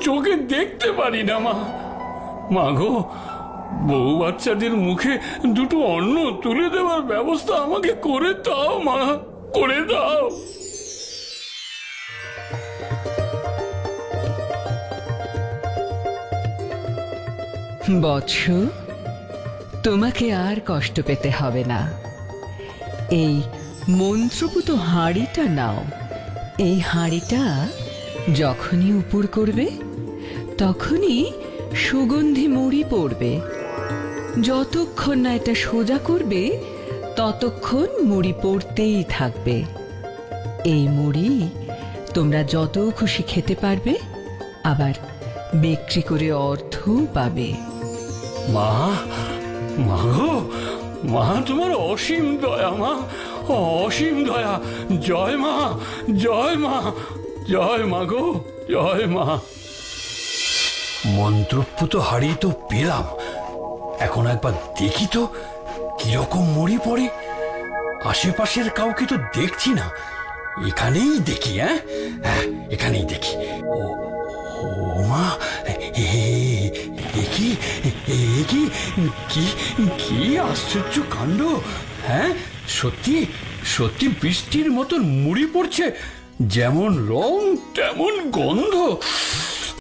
চোখে দেখতে পারি না, মা। মা গো, বউ বাচ্চাদের মুখে দুটো অন্ন তুলে দেওয়ার ব্যবস্থা আমাকে করে দাও, মা, করে দাও। বৎস, তোমাকে আর কষ্ট পেতে হবে না। এই মন্ত্রপুত হাঁড়িটা নাও। এই হাঁড়িটা যখনই উপর করবে তখনই সুগন্ধি মুড়ি পড়বে। যতক্ষণ না এটা সোজা করবে, ততক্ষণ মুড়ি পড়তেই থাকবে। এই মুড়ি তোমরা যত খুশি খেতে পারবে, আবার বিক্রি করে অর্থও পাবে। মা মা গো, মা, তোমার অসীম দয়া মা, অসীম দয়া। জয় মা জয় মা জয় মা গো, জয় মা। মন্ত্রপুত হারিয়ে তো পেলাম। এখন একবার দেখি তো, কীরকম মরি পড়ে। আশেপাশের কাউকে তো দেখছি না। এখানেই দেখি হ্যাঁ? হ্যাঁ এখানেই দেখি। ও মা কি কি কি কি আশ্চর্য কাণ্ড হ্যাঁ? সত্যি সত্যি বৃষ্টির মতন মুড়ি পড়ছে। যেমন রং, তেমন গন্ধ।